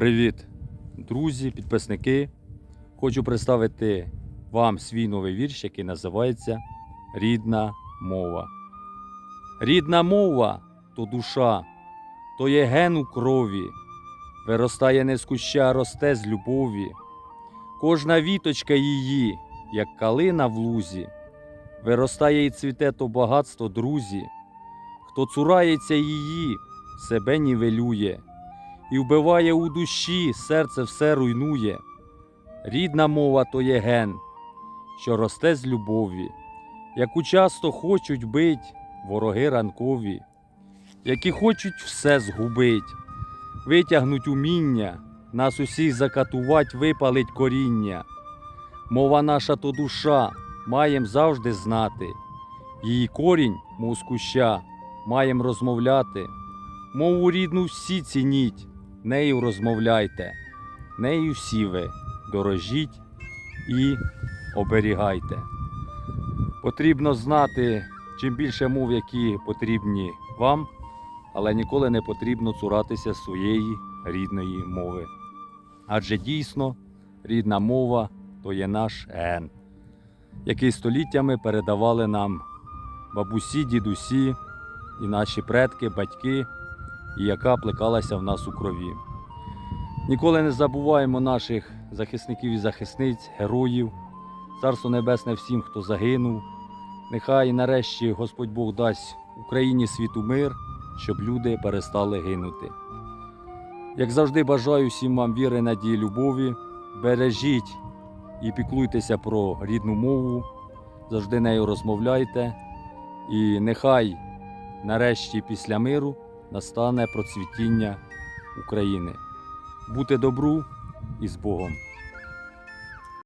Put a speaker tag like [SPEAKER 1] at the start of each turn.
[SPEAKER 1] Привіт, друзі, підписники. Хочу представити вам свій новий вірш, який називається Рідна мова. Рідна мова то душа, то є ген у крові, виростає не з куща, росте з любові. Кожна віточка її, як калина в лузі, виростає і цвіте то багатство, друзі. Хто цурається її, себе нівелює і вбиває у душі, серце все руйнує. Рідна мова то є ген, що росте з любові, яку часто хочуть бить вороги ранкові, які хочуть все згубить, витягнуть уміння, нас усіх закатувать, випалить коріння. Мова наша то душа, маєм завжди знати. Її корінь, мов з куща, маєм розмовляти. Мову рідну всі цініть, нею розмовляйте, нею всі ви дорожіть і оберігайте. Потрібно знати чим більше мов, які потрібні вам, але ніколи не потрібно цуратися своєї рідної мови. Адже дійсно рідна мова то є наш ген, який століттями передавали нам бабусі, дідусі і наші предки, батьки, яка плекалася в нас у крові. Ніколи не забуваємо наших захисників і захисниць, героїв, Царство Небесне всім, хто загинув. Нехай нарешті Господь Бог дасть Україні світу мир, щоб люди перестали гинути. Як завжди, бажаю всім вам віри, надії, любові. Бережіть і піклуйтеся про рідну мову, завжди нею розмовляйте. І нехай нарешті після миру настане процвітіння України. Бути добру і з Богом.